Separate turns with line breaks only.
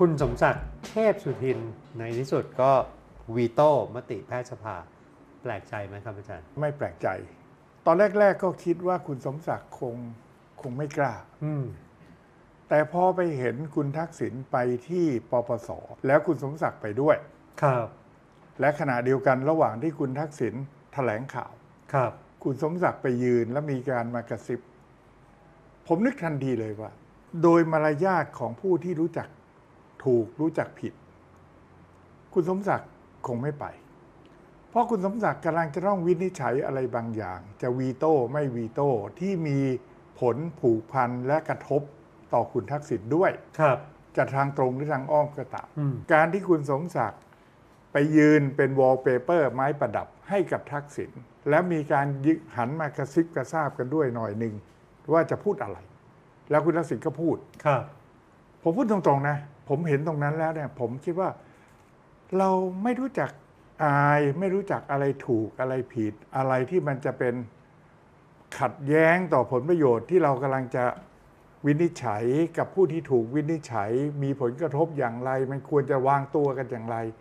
คุณสมศักดิ์เทพสุทินในที่สุดก็วีโต้มติแพทยสภา แปลกใจไหมครับอาจารย์
ไม่แปลกใจ ตอนแรก ๆ ก็คิดว่าคุณสมศักดิ์คงคงไม่กล้า
อืม
แต่พอไปเห็นคุณทักษิณไปที่ปปส แล้วคุณสมศักดิ์ไปด้วย
ครับ
และขณะเดียวกันระหว่างที่คุณทักษิณแถลงข่าว
ครับ
คุณสมศักดิ์ไปยืนแล้วมีการมากระซิบ ผมนึกทันทีเลยว่า โดยมารยาทของผู้ที่รู้จัก ถูกรู้จักผิด คุณสมศักดิ์คงไม่ไป เพราะคุณสมศักดิ์กำลังจะต้องวินิจฉัยอะไรบางอย่าง จะวีโต้ไม่วีโต้ที่มีผลผูกพันและกระทบต่อคุณทักษิณด้วย
ครับ
จะทางตรงหรือทางอ้อมก็ตาม
อืม
การที่คุณสมศักดิ์ไปยืนเป็นวอลเปเปอร์ไม้ประดับให้กับทักษิณแล้วมีการยึกหันมากระซิบกระซาบกันด้วยหน่อยหนึ่งว่าจะพูดอะไร แล้วคุณทักษิณก็พูด
ครับ
ผมพูดตรงๆนะ ผมเห็นตรงนั้นแล้วเนี่ยผมคิดว่าเราไม่รู้จักอายไม่รู้จักอะไรถูกอะไรผิดอะไรที่มันจะเป็นขัดแย้งต่อผลประโยชน์ที่เรากำลังจะวินิจฉัยกับผู้ที่ถูกวินิจฉัย มีผลกระทบอย่างไร มันควรจะวางตัวกันอย่างไร